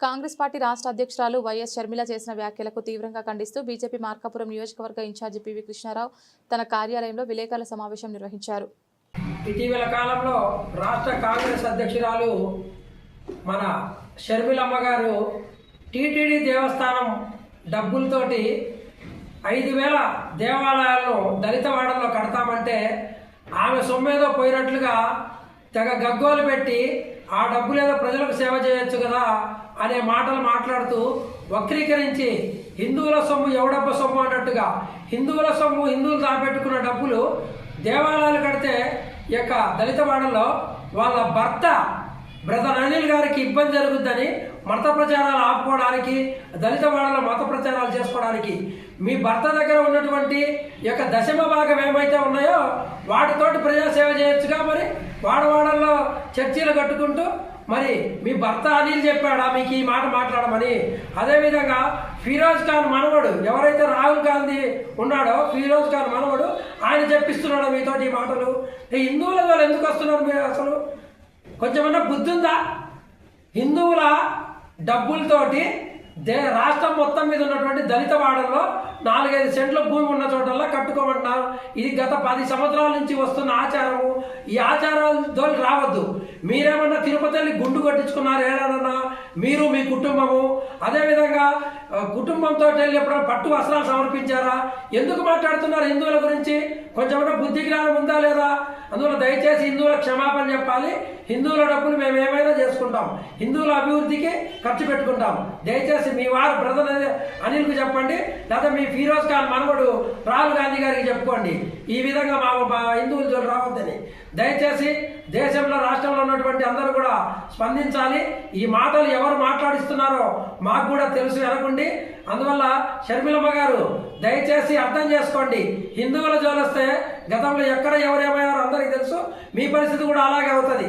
Congress party రాష్ట్ర అధ్యక్షురాలు YS Sharmila చేసిన వ్యాఖ్యలకు తీవ్రంగా ఖండిస్తూ బీజేపీ మార్కాపురం నియోజకవర్గ ఇన్ఛార్జి పివి కృష్ణారావు తన కార్యాలయంలో విలేకరుల సమావేశం నిర్వహించారు. ఇటీవల కాలంలో రాష్ట్ర కాంగ్రెస్ అధ్యక్షురాలు మన షర్మిలమ్మ గారు టీటీడీ దేవస్థానం డబ్బులతోటి ఐదు వేల దేవాలయాలను దళితవాడల్లో కడతామంటే ఆమె సొమ్మేదో పోయినట్లుగా తెగ గగ్గోలు పెట్టి ఆ డబ్బు లేదా ప్రజలకు సేవ చేయొచ్చు కదా అనే మాటలు మాట్లాడుతూ వక్రీకరించి హిందువుల సొమ్ము ఎవడబ్బ సొమ్ము అన్నట్టుగా హిందువుల సొమ్ము హిందువులు దాపెట్టుకున్న డబ్బులు దేవాలయాలు కడితే యొక్క దళిత వాడల్లో వాళ్ళ భర్త బ్రదర్ అనిల్ గారికి ఇబ్బంది జరుగుద్దని మత ప్రచారాలు ఆపుకోవడానికి దళిత వాడలో మత ప్రచారాలు చేసుకోవడానికి మీ భర్త దగ్గర ఉన్నటువంటి యొక్క దశమ భాగం ఏమైతే ఉన్నాయో వాటితోటి ప్రజాసేవ చేయొచ్చుగా మరి. వాడవాడల్లో చర్చీలు కట్టుకుంటూ మరి మీ భర్త అనిల్ చెప్పాడా మీకు ఈ మాట మాట్లాడమని. అదేవిధంగా ఫిరోజ్ ఖాన్ మనవడు ఎవరైతే రాహుల్ గాంధీ ఉన్నాడో ఫిరోజ్ ఖాన్ మనవడు ఆయన చెప్పిస్తున్నాడు మీతోటి ఈ మాటలు. హిందువుల వాళ్ళు ఎందుకు వస్తున్నారు మీరు అసలు? కొంచెమన్నా బుద్ధి ఉందా? హిందువుల డబ్బులతోటి దే రాష్ట్రం మొత్తం మీద ఉన్నటువంటి దళిత వాడల్లో నాలుగైదు సెంట్ల భూమి ఉన్న చోటల్లా కట్టుకోమంటున్నారు. ఇది గత పది సంవత్సరాల నుంచి వస్తున్న ఆచారము. ఈ ఆచారాల రావద్దు. మీరేమన్నా తిరుపతి గుండు కట్టించుకున్నారు ఏడాదన్నా? మీరు మీ కుటుంబము. అదేవిధంగా కుటుంబంతో వెళ్ళి ఎప్పుడైనా పట్టు వస్త్రాలు సమర్పించారా? ఎందుకు మాట్లాడుతున్నారు హిందువుల గురించి? కొంచెమైనా బుద్ధి జ్ఞానం ఉందా లేదా? అందువల్ల దయచేసి హిందువుల క్షమాపణ చెప్పాలి. హిందువుల డబ్బులు మేము ఏమైనా చేసుకుంటాం హిందువుల అభివృద్ధికి ఖర్చు పెట్టుకుంటాం. దయచేసి మీ వారు బ్రదర్ అనిల్కు చెప్పండి లేదా మీ ఫిరోజ్ ఖాన్ మనవడు రాహుల్ గాంధీ గారికి చెప్పుకోండి. ఈ విధంగా మా హిందువులు హిందువుల జోలు రావద్దని. దయచేసి దేశంలో రాష్ట్రంలో ఉన్నటువంటి అందరూ కూడా స్పందించాలి. ఈ మాటలు ఎవరు మాట్లాడిస్తున్నారో మాకు కూడా తెలుసు వినకుండి అందువల్ల షర్మిలమ్మ గారు దయచేసి అర్థం చేసుకోండి. హిందువుల జోలిస్తే గతంలో ఎక్కడ ఎవరేమయ్యారో అందరికీ తెలుసు. మీ పరిస్థితి కూడా అలాగే అవుతుంది.